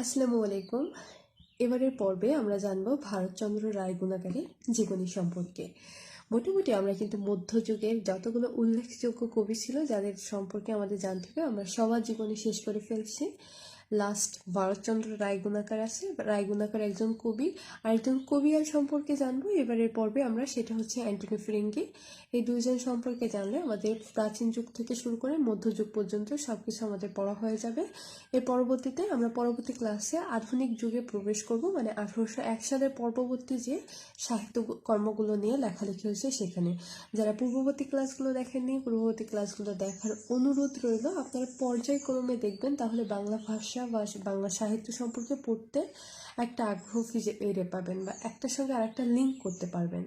আসসালামু আলাইকুম। এবারের পর্বে আমরা জানব ভারতচন্দ্র রায় গুণাকারের জীবনী সম্পর্কে। মোটামুটি আমরা কিন্তু মধ্যযুগের যতগুলো উল্লেখযোগ্য কবি ছিল, যাদের সম্পর্কে আমাদের জানতে হবে, আমরা সবার জীবনী শেষ করে ফেলছি। লাস্ট ভারতচন্দ্র রায় গুণাকার আছে রায় গুণাকার একজন কবি আর একজন কবিয়াল সম্পর্কে জানব, এবারের পর্বে আমরা সেটা হচ্ছে অ্যান্টনি ফিরিঙ্গি। এই দুইজন সম্পর্কে জানলে আমাদের প্রাচীন যুগ থেকে শুরু করে মধ্যযুগ পর্যন্ত সব কিছু আমাদের পড়া হয়ে যাবে। এর পরবর্তীতে আমরা পরবর্তী ক্লাসে আধুনিক যুগে প্রবেশ করব মানে আঠারোশো এক সালের পূর্ববর্তী যে সাহিত্য কর্মগুলো নিয়ে লেখালেখি হয়েছে সেখানে। যারা পূর্ববর্তী ক্লাসগুলো দেখেননি, পূর্ববর্তী ক্লাসগুলো দেখার অনুরোধ রইল, আপনারা পর্যায়ক্রমে দেখবেন, তাহলে বাংলা ভাষা বা বাংলা সাহিত্য সম্পর্কে পড়তে একটা আগ্রহ ফিরে এড়ে পাবেন বা একটার সঙ্গে আরেকটা লিঙ্ক করতে পারবেন।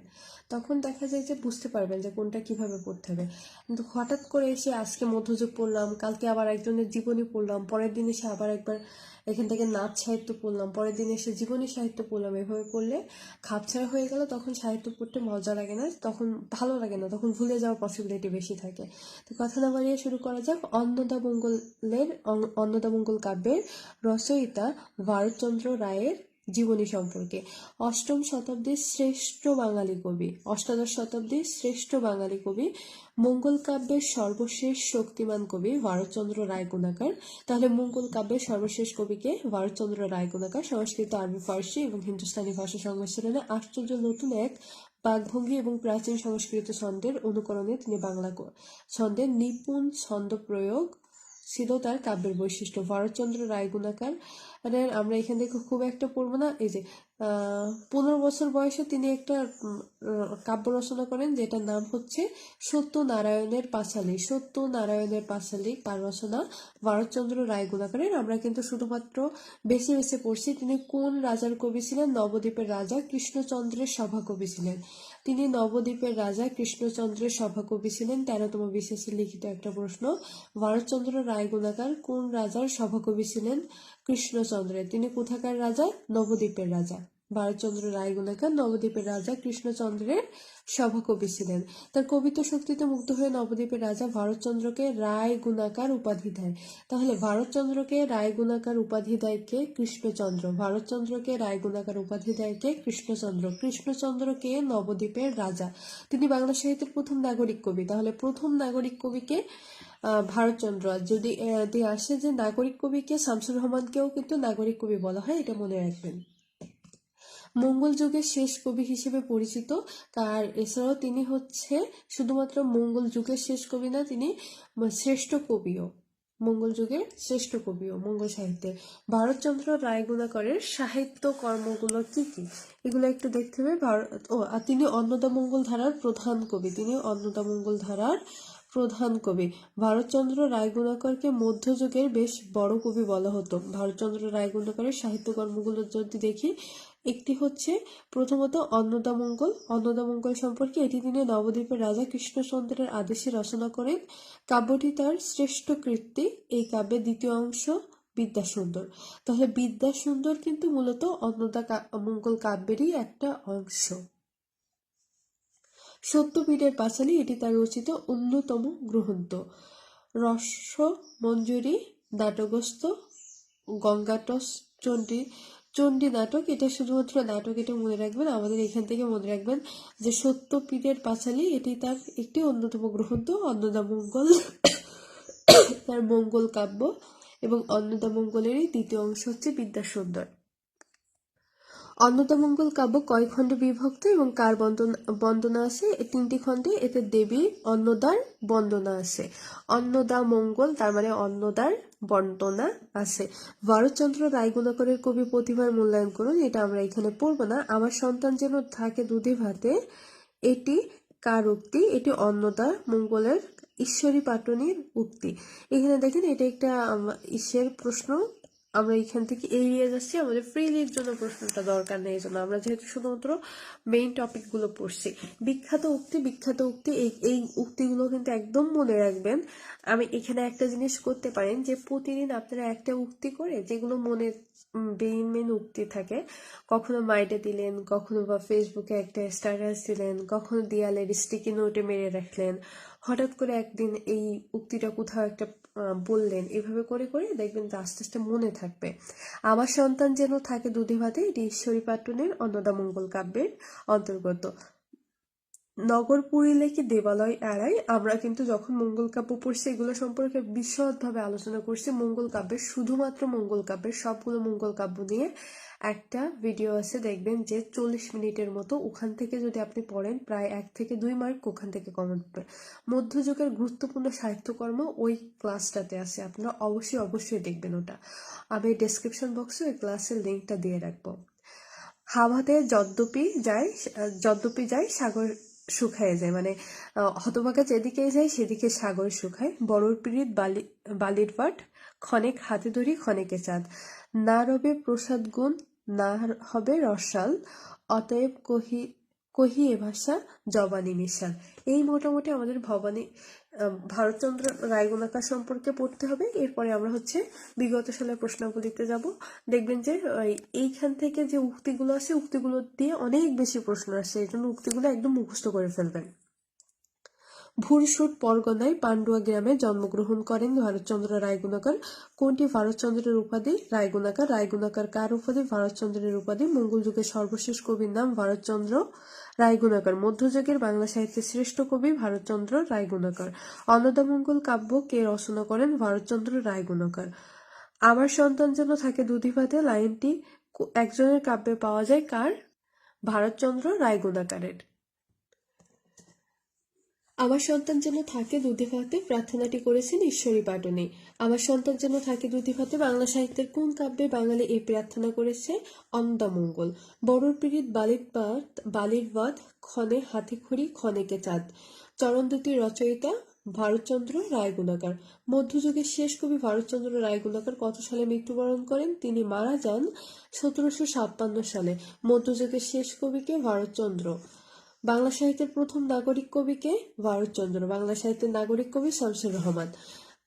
তখন দেখা যায় যে বুঝতে পারবেন যে কোনটা কীভাবে পড়তে হবে। কিন্তু হঠাৎ করে এসে আজকে মধ্যযুগ পড়লাম, কালকে আবার একজনের জীবনী পড়লাম, পরের দিন এসে আবার একবার এখান থেকে নাচ সাহিত্য পড়লাম, পরের দিন এসে জীবনী সাহিত্য পড়লাম, এভাবে করলে খাপছাড়া হয়ে গেল, তখন সাহিত্য পড়তে মজা লাগে না, তখন ভালো লাগে না, তখন ভুলে যাওয়ার পসিবিলিটি বেশি থাকে। তো কথা না বাড়িয়ে শুরু করা যাক, অন্নদামঙ্গলের অন্নদামঙ্গল কাব্যের রচয়িতা ভারতচন্দ্র রায়ের জীবনী সম্পর্কে। অষ্টম শতাব্দীর শ্রেষ্ঠ বাঙালি কবি। অষ্টাদশ শতাব্দীর শ্রেষ্ঠ বাঙালি কবি। মঙ্গল কাব্যের সর্বশেষ শক্তিমান কবি ভারতচন্দ্র রায় গুণাকার তাহলে মঙ্গল কাব্যের সর্বশেষ কবিকে ভারতচন্দ্র রায় গুণাকার সংস্কৃত, আরবি, ফার্সি এবং হিন্দুস্তানি ভাষা সংমিশ্রণে আশ্চর্য নতুন এক বাঘভঙ্গি এবং প্রাচীন সংস্কৃত ছন্দের অনুকরণে তিনি বাংলা ছন্দের নিপুণ ছন্দ প্রয়োগ ছিল তার কাব্যের বৈশিষ্ট্য। ভারতচন্দ্র গুণাকার আমরা এখান থেকে খুব একটা পড়ব না। এই যে পনেরো বছর বয়সে তিনি একটা কাব্য রচনা করেন যেটার নাম হচ্ছে সত্য নারায়ণের পাঁচালী। সত্য নারায়ণের পাঁচালী কার রচনা? ভারতচন্দ্র রায় গুণাকারের আমরা কিন্তু শুধুমাত্র বেছে বেছে পড়ছি তিনি কোন রাজার কবি ছিলেন? নবদ্বীপের রাজা কৃষ্ণচন্দ্রের সভাকবি ছিলেন। তিনি নবদ্বীপের রাজা কৃষ্ণচন্দ্রের সভাকবি ছিলেন। তেরোতম বিশেষে লিখিত একটা প্রশ্ন, ভারতচন্দ্র রায় গুণাকার কোন রাজার সভাকবি ছিলেন কৃষ্ণচন্দ্রের? তিনি কোথাকার রাজা? নবদ্বীপের রাজা। ভারতচন্দ্র রায় গুণাকার নবদ্বীপের রাজা কৃষ্ণচন্দ্রের সভাকবি ছিলেন। তার কবিতা শক্তিতে মুগ্ধ হয়ে নবদ্বীপের রাজা ভারতচন্দ্রকে রায় গুণাকার উপাধি দেয় তাহলে ভারতচন্দ্রকে রায় গুণাকার উপাধি দেয় কে? কৃষ্ণচন্দ্র। ভারতচন্দ্রকে রায় গুণাকার উপাধি দেয় কে? কৃষ্ণচন্দ্র। কৃষ্ণচন্দ্রকে নবদ্বীপের রাজা। তিনি বাংলা সাহিত্যের প্রথম নাগরিক কবি। তাহলে প্রথম নাগরিক কবিকে ভারতচন্দ্র। যদি আসে যে নাগরিক কবিকে শামসুর রহমানকেও কিন্তু নাগরিক কবি বলা হয়, এটা মনে রাখবেন। মঙ্গল যুগের শেষ কবি হিসেবে পরিচিত। তার এছাড়াও তিনি হচ্ছে শুধুমাত্র মঙ্গল যুগের শেষ কবি না, তিনি শ্রেষ্ঠ কবিও, মঙ্গল যুগের শ্রেষ্ঠ কবিও মঙ্গল সাহিত্যে। ভারতচন্দ্র রায় গুণাকরের সাহিত্য কর্মগুলো কি কি? এগুলো একটু দেখতে হবে। ভারত ও, আর তিনি অন্নদামঙ্গল ধারার প্রধান কবি, তিনি অন্নদা মঙ্গল ধারার প্রধান কবি। ভারতচন্দ্র রায়গুণাকরকে মধ্যযুগের বেশ বড় কবি বলা হতো। ভারতচন্দ্র রায়গুণাকরের সাহিত্যকর্মগুলো যদি দেখি একটি হচ্ছে প্রথমত অন্নদামঙ্গল। অন্নদামঙ্গল সম্পর্কে এটি তিনি নবদ্বীপের রাজা কৃষ্ণচন্দ্রের আদেশে রচনা করেন। কাব্যটি তার শ্রেষ্ঠ কৃত্তি এই কাব্যের দ্বিতীয় অংশ বিদ্যাসুন্দর। তাহলে বিদ্যাসুন্দর কিন্তু মূলত অন্নদা মঙ্গল কাব্যেরই একটা অংশ। সত্যপীঠের পাঁচালী এটি তার রচিত অন্যতম গ্রন্থ। রস মঞ্জুরি নাটকস্থ, গঙ্গাটস চণ্ডী চণ্ডী নাটক, এটা শুধুমাত্র নাটক এটা মনে রাখবেন, আমাদের এখান থেকে মনে রাখবেন যে সত্যপীঠের পাঁচালী এটি তার একটি অন্যতম গ্রন্থ, অন্নদা মঙ্গল, তার মঙ্গল কাব্য এবং অন্নদা মঙ্গলেরই দ্বিতীয় অংশ হচ্ছে বিদ্যাসুন্দর। অন্নদামঙ্গল কাব্য কয় খণ্ডে বিভক্ত এবং কার বন্দনা আছে তিনটি খণ্ডে। এতে দেবী অন্নদার বন্দনা আছে অন্নদা মঙ্গল তার মানে অন্নদার বন্দনা আছে ভারতচন্দ্র রায়গুণাকরের কবি প্রতিভার মূল্যায়ন করুন। এটা আমরা এখানে পড়ব না। আমার সন্তান যেন থাকে দুধে ভাতে, এটি কার উক্তি? এটি অন্নদা মঙ্গলের ঈশ্বরী পাটনির উক্তি। এখানে দেখেন, এটা একটা ঈশ্বরের প্রশ্ন। আমরা এখান থেকে এড়িয়ে যাচ্ছি। আমাদের ফ্রিলির জন্য প্রশ্নটা দরকার নেই জন্য। আমরা যেহেতু শুধুমাত্র মেইন টপিকগুলো পড়ছি। বিখ্যাত উক্তি বিখ্যাত উক্তি, এই এই উক্তিগুলো কিন্তু একদম মনে রাখবেন। আমি এখানে একটা জিনিস করতে পারেন যে, প্রতিদিন আপনারা একটা উক্তি করে, যেগুলো মনে মেইন মেইন উক্তি থাকে, কখনো মাইটে দিলেন, কখনো বা ফেসবুকে একটা স্ট্যাটাস দিলেন, কখনো দেয়ালের স্টিকি নোটে মেরে রাখলেন, হঠাৎ করে একদিন এই উক্তিটা কোথাও একটা বললেন। এভাবে করে করে দেখবেন যে আস্তে আস্তে মনে থাকবে। আমার সন্তান যেন থাকে দুধে ভাতে এটি ঈশ্বরী পাটনের অন্নদামঙ্গল কাব্যের অন্তর্গত। নগর কি দেবালয় এড়াই আমরা কিন্তু যখন মঙ্গল কাব্য পড়ছি, এগুলো সম্পর্কে বিশদভাবে আলোচনা করছি। মঙ্গল কাব্যের শুধুমাত্র মঙ্গল কাব্যের সবগুলো মঙ্গল কাব্য নিয়ে একটা ভিডিও আছে দেখবেন যে চল্লিশ মিনিটের মতো ওখান থেকে যদি আপনি পড়েন প্রায় এক থেকে দুই মার্ক ওখান থেকে কমন পাবে মধ্যযুগের গুরুত্বপূর্ণ সাহিত্যকর্ম ওই ক্লাসটাতে আছে আপনারা অবশ্যই অবশ্যই দেখবেন ওটা। আমি ডেসক্রিপশন বক্সে ওই ক্লাসের লিঙ্কটা দিয়ে রাখব। হাওয়াতে যদ্যপি যায় যদ্যপি যায় সাগর শুকায় যায় মানে আহ, হতভাগা যেদিকে যায় সেদিকে সাগর শুকায়। বড়র পীড়িত বালি বালির পাট ক্ষণেক হাতে ধরি ক্ষণেকে চাঁদ। না রবে প্রসাদ গুণ না হবে রসাল। অতএব কহি কহি এ ভাষা জবানি মিশাল। এই মোটামুটি আমাদের ভবানী ভারতচন্দ্র রায়গুণাকার সম্পর্কে পড়তে হবে। এরপরে আমরা হচ্ছে বিগত সালের প্রশ্নাবলীতে যাব। দেখবেন যে এইখান থেকে যে উক্তিগুলো আছে উক্তিগুলো দিয়ে অনেক বেশি প্রশ্ন আসে। এই জন্য উক্তিগুলো একদম মুখস্থ করে ফেলবেন। ভুরসুট পরগনায় পান্ডুয়া গ্রামে জন্মগ্রহণ করেন ভারতচন্দ্র রায়গুণাকার। কোনটি ভারতচন্দ্রের উপাধি? রায়গুণাকার। রায়গুণাকার কার উপাধি? ভারতচন্দ্রের উপাধি। মঙ্গল যুগের সর্বশেষ কবির নাম ভারতচন্দ্র রায়গুণাকার। মধ্যযুগের বাংলা সাহিত্যের শ্রেষ্ঠ কবি ভারতচন্দ্র রায়গুণাকার। অন্নদামঙ্গল কাব্য কে রচনা করেন? ভারতচন্দ্র রায়গুণাকার। আমার সন্তান যেন থাকে দুধি ভাতে লাইনটি একজনের কাব্যে পাওয়া যায় কার? ভারতচন্দ্র রায়গুণাকারের। আমার সন্তান যেন থাকে দুধে ভাতে, প্রার্থনাটি করেছেন ঈশ্বরী পাটনে। আমার সন্তান যেন থাকে দুধে ভাতে, বাংলা সাহিত্যের কোন কাব্যে বাঙালি এই প্রার্থনা করেছে? অন্দামঙ্গল বড়র পীড়িত বালির পাত বালির বাদ ক্ষণে হাতে খড়ি ক্ষণেকে চাঁদ। চরণ দুটি রচয়িতা ভারতচন্দ্র রায়গুণাকার। মধ্যযুগের শেষ কবি ভারতচন্দ্র রায়গুণাকার কত সালে মৃত্যুবরণ করেন? তিনি মারা যান সতেরোশো ছাপ্পান্ন সালে। মধ্যযুগের শেষ কবিকে ভারতচন্দ্র। বাংলা সাহিত্যের প্রথম নাগরিক কবিকে ভারতচন্দ্র। বাংলা সাহিত্যের নাগরিক কবি শামসুর রহমান।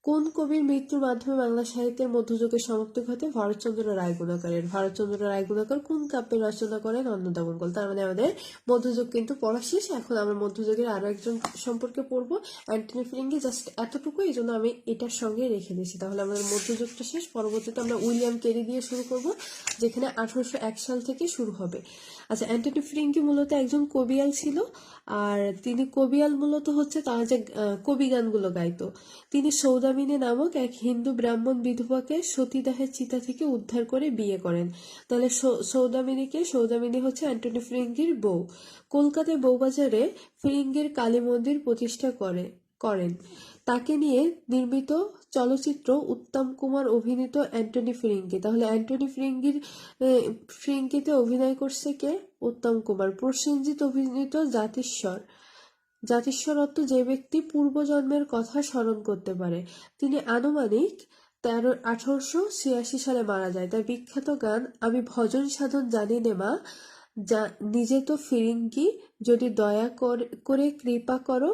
কোন কবির মৃত্যুর মাধ্যমে বাংলা সাহিত্যের মধ্যযুগের সমাপ্তি ঘটে? ভারতচন্দ্র রায়গুণাকারের। ভারতচন্দ্র রায়গুণাকার কোন কাব্যের রচনা করেন? অন্নদামঙ্গল তার মানে আমাদের মধ্যযুগ কিন্তু পড়া শেষ। এখন আমরা মধ্যযুগের আরও একজন সম্পর্কে পড়ব। অ্যান্টনি ফিরিঙ্গি, জাস্ট এতটুকু এই জন্য আমি এটার সঙ্গে রেখে দিয়েছি। তাহলে আমাদের মধ্যযুগটা শেষ। পরবর্তীতে আমরা উইলিয়াম কেরি দিয়ে শুরু করব, যেখানে আঠারোশো এক সাল থেকে শুরু হবে। আচ্ছা অ্যান্টনি ফিরিঙ্গি মূলত একজন কবিয়াল ছিল। আর তিনি কবিয়াল মূলত হচ্ছে তার যে কবি গানগুলো গাইতো। তিনি সৌদামিনী নামক এক হিন্দু ব্রাহ্মণ বিধবাকে সতীদাহের চিতা থেকে উদ্ধার করে বিয়ে করেন। তাহলে সৌদামিনীকে, সৌদামিনী হচ্ছে অ্যান্টনি ফিরিঙ্গির বউ। কলকাতায় বউবাজারে ফিরিঙ্গির কালী মন্দির প্রতিষ্ঠা করে, করেন। তাকে নিয়ে নির্মিত চলচ্চিত্র উত্তম কুমার অভিনীত অ্যান্টনি ফিরিঙ্গি। তাহলে অ্যান্টনি ফিরিঙ্গির ফিরিঙ্গিতে অভিনয় করছে কে? উত্তম কুমার। প্রসেনজিৎ অভিনীত জাতিস্বর। জাতিস্বর অর্থ যে ব্যক্তি পূর্বজন্মের কথা স্মরণ করতে পারে। তিনি আনুমানিক তেরো, আঠারোশো ছিয়াশি সালে মারা যায়। তার বিখ্যাত গান, আমি ভজন সাধন জানি নে মা যা নিজে তো ফিরিঙ্গি, যদি দয়া করে কৃপা করো,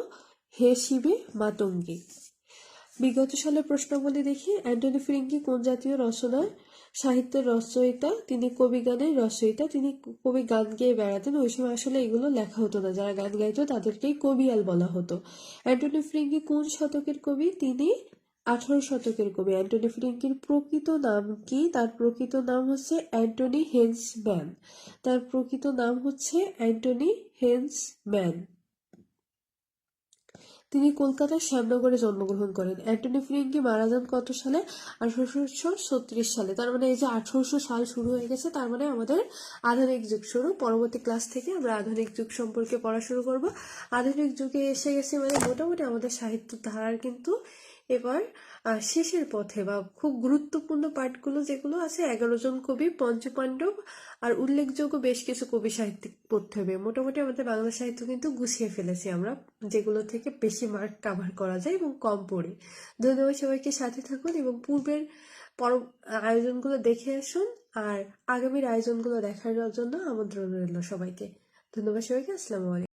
হে শিবে মাতঙ্গী। বিগত সালের প্রশ্নাবলী দেখি, অ্যান্টনি ফিরিঙ্গি কোন জাতীয় রচনা সাহিত্যের রচয়িতা? তিনি কবি গানের রচয়িতা, তিনি কবি গান গেয়ে বেড়াতেন। ওই সময় আসলে এগুলো লেখা হতো না। যারা গান গাইতো তাদেরকেই কবিয়াল বলা হতো। অ্যান্টনি ফিরিঙ্গি কোন শতকের কবি? তিনি আঠারো শতকের কবি। অ্যান্টনি ফিরিঙ্গির প্রকৃত নাম কি? তার প্রকৃত নাম হচ্ছে অ্যান্টনি হেন্স ম্যান তার প্রকৃত নাম হচ্ছে অ্যান্টনি হেন্স ম্যান তিনি কলকাতার শ্যামনগরে জন্মগ্রহণ করেন। অ্যান্টনি ফ্রিঙ্কি মারা যান কত সালে? আঠারোশো ছত্রিশ সালে। তার মানে এই যে আঠারোশো সাল শুরু হয়ে গেছে, তার মানে আমাদের আধুনিক যুগ শুরু। পরবর্তী ক্লাস থেকে আমরা আধুনিক যুগ সম্পর্কে পড়া শুরু করব। আধুনিক যুগে এসে গেছে মানে মোটামুটি আমাদের সাহিত্য ধারার কিন্তু এবার শেষের পথে বা খুব গুরুত্বপূর্ণ পাঠগুলো যেগুলো আছে, এগারো জন কবি, পঞ্চপাণ্ডব আর উল্লেখযোগ্য বেশ কিছু কবি সাহিত্যিক পড়তে হবে। মোটামুটি আমাদের বাংলা সাহিত্য কিন্তু গুছিয়ে ফেলেছি আমরা, যেগুলো থেকে বেশি মার্ক কাভার করা যায় এবং কম পড়ে। ধন্যবাদ সবাইকে, সাথে থাকুন এবং পূর্বের পর আয়োজনগুলো দেখে আসুন আর আগামীর আয়োজনগুলো দেখার জন্য আমন্ত্রণ রইল সবাইকে। ধন্যবাদ সবাইকে, আসসালামু আলাইকুম।